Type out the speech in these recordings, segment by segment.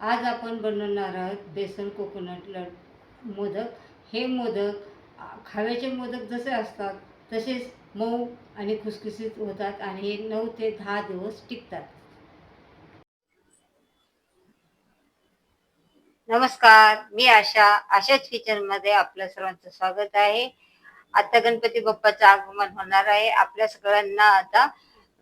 आज आपण बनवणार आहोत बेसन कोकोनट लड मोदक. हे मोदक खाव्याचे मोदक जसे असतात तसेच मऊ आणि खुसखुशीत होतात आणि हे नऊ ते दहा दिवस टिकतात. नमस्कार मी आशा. आशाच किचनमध्ये आपल्या सर्वांचं स्वागत आहे. आता गणपती बाप्पाचं आगमन होणार आहे. आपल्या सगळ्यांना आता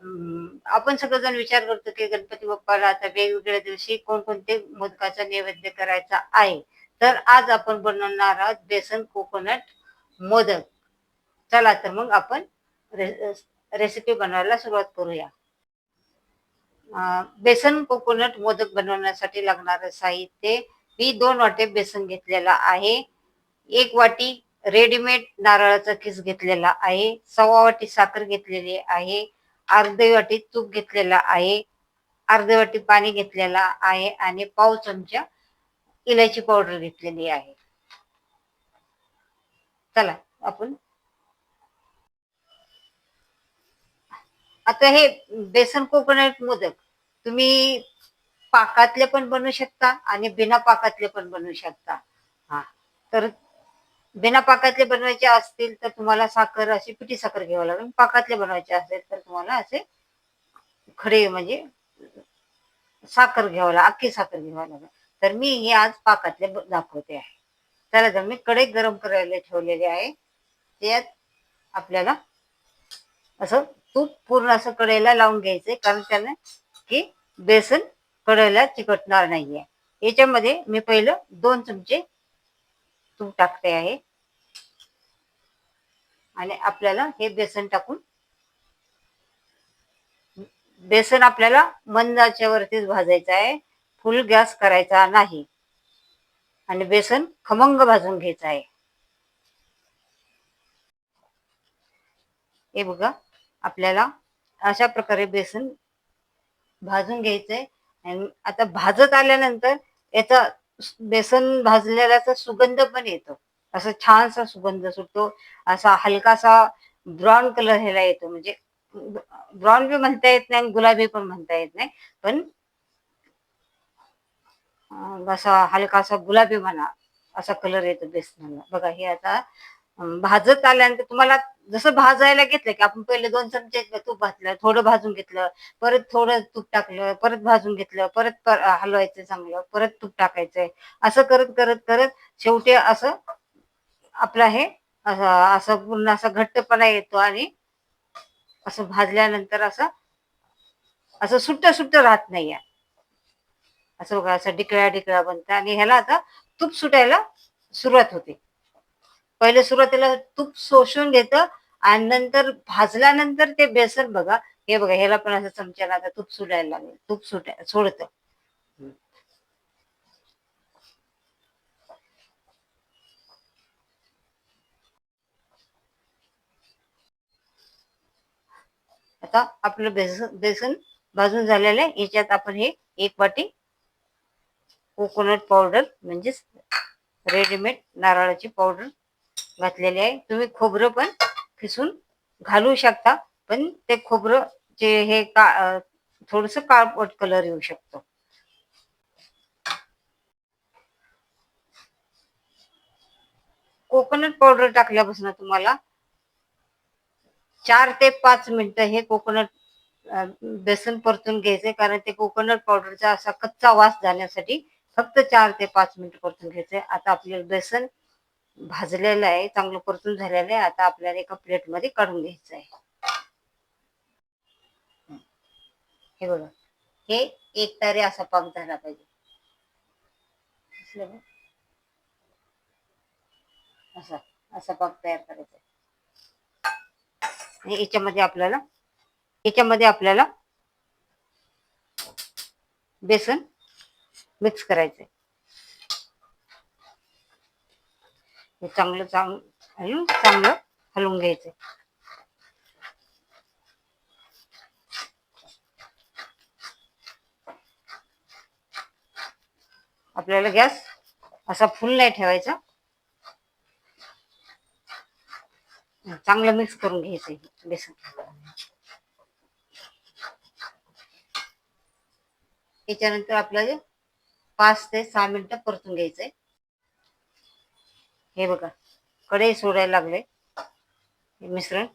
आपण सगळेजण विचार करतो की गणपती बाप्पाला आता वेगवेगळ्या दिवशी कोणकोणते मोदकाचा नैवेद्य करायचा आहे. तर आज आपण बनवणार आहोत बेसन कोकोनट मोदक. चला तर मग आपण रे रेसिपी बनवायला सुरुवात करूया. बेसन कोकोनट मोदक बनवण्यासाठी लागणारं साहित्य. मी दोन वाटे बेसन घेतलेला आहे. एक वाटी रेडीमेड नारळाचा किस घेतलेला आहे. सव्वा वाटी साखर घेतलेली आहे. अर्धी वाटी तूप घेतलेला आहे. अर्धी वाटी पाणी घेतलेला आहे आणि पाव चमचा इलायची पावडर घेतलेली आहे. चला आपण आता हे बेसन कोकोनट मोदक तुम्ही पाकातले पण बनवू शकता आणि बिना पाकातले पण बनवू शकता. हा तर बिना पाकातले बनवायचे असतील तर तुम्हाला साखर अशी पिठी साखर घ्यावं लागेल. पाकातले बनवायचे असेल तर तुम्हाला असे खडे म्हणजे साखर घ्यावं लागेल अख्खी साखर घ्यावं लागेल. तर मी हे आज पाकातले ब- दाखवते आहे. त्याला जर मी कढई गरम करायला ठेवलेले आहे. त्यात आपल्याला असं तूप पूर्ण असं कढईला लावून घ्यायचंय कारण त्याने की बेसन कढईला चिकटणार नाहीये. याच्यामध्ये मी पहिलं दोन चमचे तूप टाकते आहे. आणि आपल्याला हे बेसन टाकून बेसन आपल्याला मंदाच्या वरतीच भाजायचं आहे. फुल गॅस करायचा नाही. आणि बेसन खमंग भाजून घ्यायचं आहे. हे बघा आपल्याला अशा प्रकारे बेसन भाजून घ्यायचंय. आणि आता भाजत आल्यानंतर याचा बेसन भाजलेल्याचा सुगंध पण येतो. असं छानसा सुगंध सुटतो. असा हलकासा ब्राऊन कलर ह्याला येतो. म्हणजे ब्राऊन बी म्हणता येत नाही आणि गुलाबी पण म्हणता येत नाही. पण असा हलकासा गुलाबी म्हणा असा कलर येतो बेसनाला. बघा हे आता भाजत आल्यानंतर तुम्हाला जसं भाजायला घेतलं की आपण पहिले दोन चमचे तूप भाजलं थोडं भाजून घेतलं परत थोडं तूप टाकलं परत भाजून घेतलं परत पर- हलवायचं चांगलं परत तूप टाकायचंय. असं करत करत करत शेवटी असं आपलं हे असं पूर्ण असं घट्टपणा येतो आणि असं भाजल्यानंतर असं असं सुट्ट सुट्ट राहत नाहीये असं बघा असं डिकळ्या डिकळ्या बनतं आणि ह्याला आता तूप सुटायला सुरुवात होते. पहिले सुरुवातीला तूप शोषून घेतं आणि नंतर भाजल्यानंतर ते बेसन बघा. हे बघा ह्याला पण असं चमच्याला आता तूप सुटायला लागेल. तूप सुटाय सोडत. आता आपलं बेसन बेसन भाजून झालेलं आहे. याच्यात आपण हे एक वाटी कोकोनट पावडर म्हणजेच रेडीमेड नारळाची पावडर घातलेले आहे. तुम्ही खोबरं पण खिसून घालू शकता पण ते खोबरं जे हे का थोडस काळपट कलर येऊ शकतो. कोकोनट पावडर टाकल्यापासून तुम्हाला चार ते पाच मिनिटं हे कोकोनट बेसन परतून घ्यायचे कारण ते कोकोनट पावडरचा असा कच्चा वास जाण्यासाठी फक्त चार ते पाच मिनिट परतून घ्यायचे आता आपल्याला बेसन भाजलेलं आहे चांगलं परतून झालेलं आहे. आता आपल्याला एका प्लेटमध्ये काढून घ्यायचं आहे. हे बघा. हे एक तारे असा पाक झाला पाहिजे. असा असा पाक तयार करायचा आहे. याच्यामध्ये आपल्याला याच्यामध्ये आपल्याला बेसन मिक्स करायचंय हे चांगलं चांग चांगलं हलवून घ्यायचंय आपल्याला गॅस असा फुल नाही ठेवायचा. चांगलं मिक्स करून घ्यायचं बेसन. त्याच्यानंतर आपल्याला पाच ते सहा मिनिटं परतून घ्यायचंय. हे बघा कढई सोडायला लागले. हे मिश्रण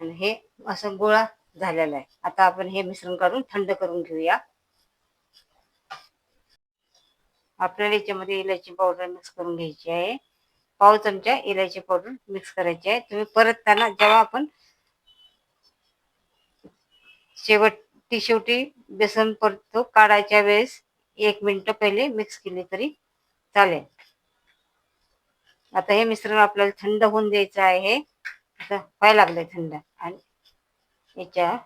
आणि हे असं गोळा झालेला आहे. आता आपण हे मिश्रण काढून थंड करून घेऊया. आपल्याला याच्यामध्ये इलायची पावडर मिक्स करून घ्यायची आहे. पाव चमचा इलायची पावडर मिक्स करायची आहे. तुम्ही परतताना जेव्हा आपण शेवटी शेवटी बेसन परतो काढायच्या वेळेस एक मिनिट पहिले मिक्स केली तरी चालेल. आता हे मिश्रण आपल्याला थंड होऊन द्यायचं आहे. आता व्हायला लागलंय थंड. आणि याच्या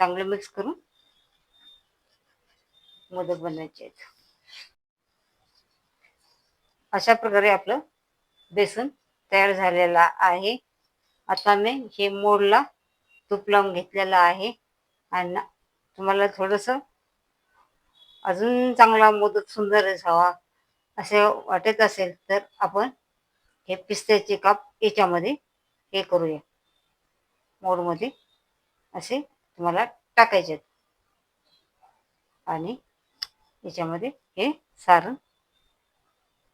चांगलं मिक्स करून मोदक बनवायचे आहेत. अशा प्रकारे आपलं बेसन तयार झालेला आहे. आता मी हे मोडला तूप लावून घेतलेलं आहे. आणि तुम्हाला थोडंसं अजून चांगला मोदक सुंदर हवा असे वाटत असेल तर आपण हे पिस्त्याचे काप याच्यामध्ये हे करूया. मोडमध्ये असे तुम्हाला टाकायचे आणि याच्यामध्ये हे सारण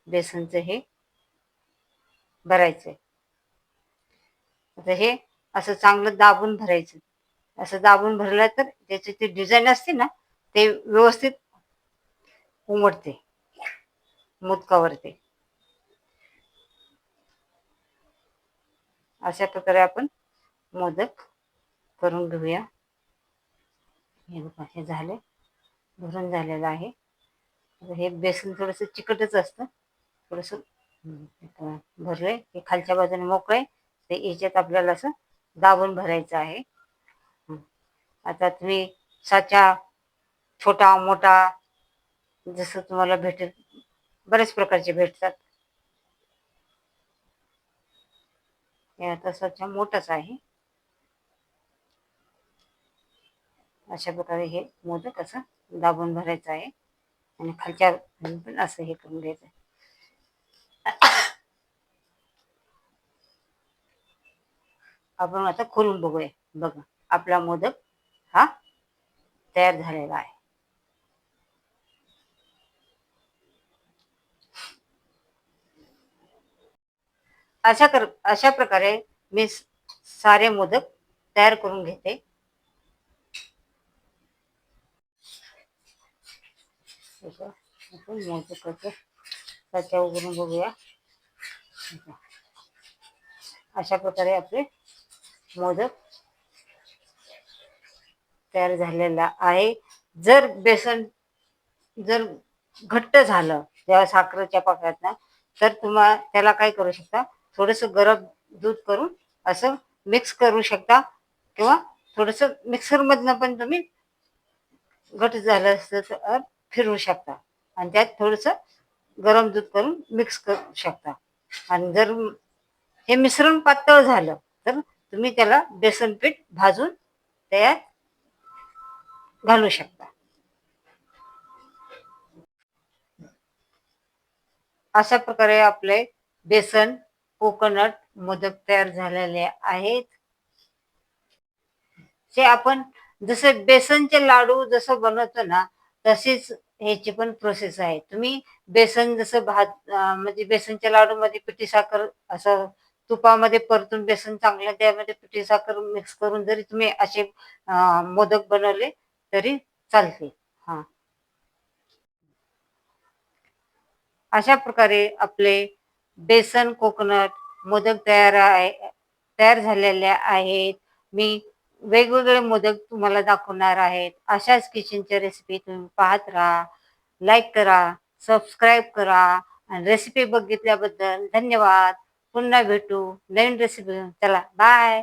बेसनचं हे भरायचं आता हे असं चांगलं दाबून भरायचं. असं दाबून भरलं तर त्याची ती डिझाईन असते ना ते व्यवस्थित उमटते. मोदकावरती. अशा प्रकारे आपण मोदक करून घेऊया. हे बघा हे झाले. भरून झालेलं आहे. हे बेसन थोडंसं चिकटच असतं. थोडंसं भरलंय. हे खालच्या बाजूने मोकळे ते याच्यात आपल्याला असं दाबून भरायचं आहे. आता तुम्ही साचा छोटा मोठा जसं तुम्हाला भेटेल बरेच प्रकारचे भेटतात. हे आता साचा मोठाच आहे. अशा प्रकारे हे मोदक असं दाबून भरायचं आहे. आणि खालच्या पण असं हे करून घ्यायचं आपण आता खोलून बघूया. बघा आपला मोदक हा तयार झालेला आहे. अशा कर अशा प्रकारे मी सारे मोदक तयार करून घेते. आपण मोदकाचं त्याच्या उघडून बघूया. अशा प्रकारे आपले मोदक तयार झालेला आहे. जर बेसन जर घट्ट झालं जेव्हा साखरेच्या पाकात तर तुम्हाला त्याला काय करू शकता? थोडस गरम दूध करून असं मिक्स करू शकता. किंवा थोडस मिक्सर मधनं पण तुम्ही घट झालं असतं तर फिरवू शकता. आणि त्यात थोडस गरम दूध करून मिक्स करू शकता. आणि जर हे मिश्रण पातळ झालं तर तुम्ही त्याला बेसन पीठ भाजून त्यात घालू शकता. अशा प्रकारे आपले बेसन कोकोनट मोदक तयार झालेले आहेत. जे आपण जसे बेसनचे लाडू जसं बनवतो ना तशीच ह्याची पण प्रोसेस आहे. तुम्ही बेसन जसं भात म्हणजे बेसनच्या लाडू मध्ये पिठी साखर असं तुपामध्ये परतून बेसन चांगलं त्यामध्ये पिठी साखर मिक्स करून जरी तुम्ही असे मोदक बनवले तरी चालते. हा. अशा प्रकारे आपले बेसन कोकोनट मोदक तयार आहे तयार झालेले आहेत. मी वेगवेगळे मोदक तुम्हाला दाखवणार आहेत. अशाच किचनच्या रेसिपी तुम्ही पाहत राहा लाईक करा सबस्क्राईब करा आणि रेसिपी बघितल्याबद्दल धन्यवाद. पुन्हा भेटू नवीन रेसिपी चला बाय